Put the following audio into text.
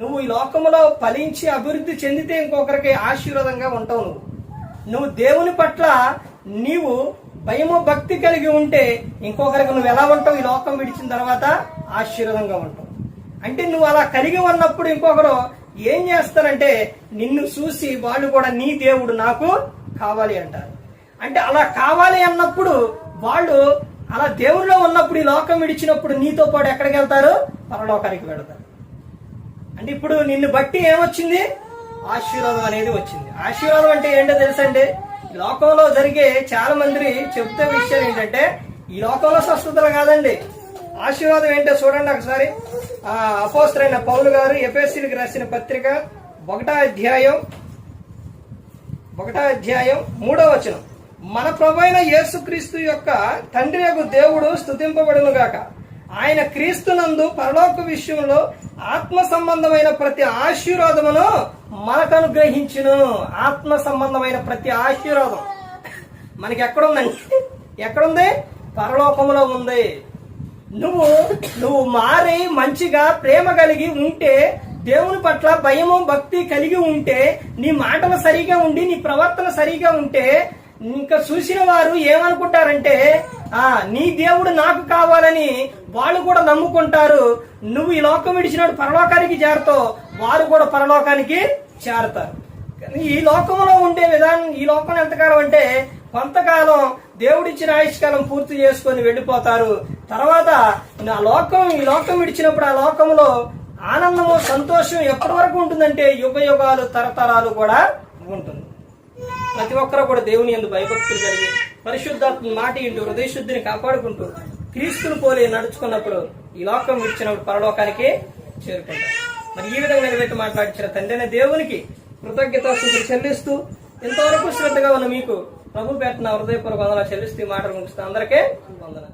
నువ్వు ఈ లోకములో ఫలించి అభివృద్ధి చెందితే ఇంకొకరికి ఆశీర్వాదంగా ఉంటావు నువ్వు. నువ్వు దేవుని పట్ల నీవు భయము భక్తి కలిగి ఉంటే ఇంకొకరికి నువ్వు ఎలా ఉంటావు? ఈ లోకం విడిచిన తర్వాత ఆశీర్వాదంగా ఉంటావు. అంటే నువ్వు అలా కలిగి ఉన్నప్పుడు ఇంకొకరు ఏం చేస్తారంటే నిన్ను చూసి వాళ్ళు కూడా నీ దేవుడు నాకు కావాలి అంటారు. అంటే అలా కావాలి అన్నప్పుడు వాళ్ళు అలా దేవుడిలో ఉన్నప్పుడు ఈ లోకం విడిచినప్పుడు నీతో పాటు ఎక్కడికి వెళ్తారు? పరలోకానికి వెళతారు. అంటే ఇప్పుడు నిన్ను బట్టి ఏమొచ్చింది? ఆశీర్వాదం అనేది వచ్చింది. ఆశీర్వాదం అంటే ఏంటో తెలుసండి? లోకంలో జరిగే చాలా మంది చెప్తే విషయం ఏంటంటే ఈ లోకంలో స్వస్థతలు కాదండి. ఆశీర్వాదం ఏంటో చూడండి ఒకసారి. ఆ అపోస్తరైన పౌలు గారు ఎఫ్ఎస్సీలకు రాసిన పత్రిక ఒకటో అధ్యాయం ఒకటో అధ్యాయం మూడో వచనం. మన ప్రభైన యేసుక్రీస్తు యొక్క తండ్రి యొక్క దేవుడు స్థుతింపబడును గాక ఆయన క్రీస్తునందు పరలోక విషయంలో ఆత్మ సంబంధమైన ప్రతి ఆశీర్వాదమును మనకు అనుగ్రహించును ఆత్మ సంబంధమైన ప్రతి ఆశీర్వాదం. మనకి ఎక్కడుందండి ఎక్కడుంది? పరలోకములో ఉంది. నువ్వు నువ్వు మారి మంచిగా ప్రేమ కలిగి ఉంటే దేవుని పట్ల భయము భక్తి కలిగి ఉంటే నీ మాటలు సరిగా ఉండి నీ ప్రవర్తన సరిగా ఉంటే ఇంకా చూసిన వారు ఏమనుకుంటారంటే ఆ నీ దేవుడు నాకు కావాలని వాళ్ళు కూడా నమ్ముకుంటారు. నువ్వు ఈ లోకం విడిచినాడు పరలోకానికి చేరతావు. వారు కూడా పరలోకానికి చేరతారు. కానీ ఈ లోకంలో ఉండే విధానం ఈ లోకం ఎంతకాలం అంటే కొంతకాలం దేవుడిచ్చిన ఆయుష్కాలం పూర్తి చేసుకొని వెళ్ళిపోతారు. తర్వాత నా లోకం ఈ లోకం విడిచినప్పుడు ఆ లోకంలో ఆనందము సంతోషం ఎప్పటి వరకు ఉంటుందంటే యుగ యుగాలు తరతరాలు కూడా ఉంటుంది. ప్రతి ఒక్కరూ కూడా దేవుని ఎందు భయభక్తులు కలిగి పరిశుద్ధాత్మ మాట ఇంటూ హృదయ శుద్ధిని కాపాడుకుంటూ క్రీస్తుని పోలి నడుచుకున్నప్పుడు ఈ లోకం విడిచినప్పుడు పరలోకానికి చేరుకుంటారు. మరి ఈ విధంగా నిలబెట్టి మాట్లాడించిన తండ్రి దేవునికి కృతజ్ఞత చెల్లిస్తూ ఎంతవరకు శ్రద్ధగా ఉన్న మీకు ప్రభు పెట్టిన హృదయపూర్వక వందనాలు చెల్లిస్తూ ఈ మాటలు ముగిస్తూ అందరికీ వందన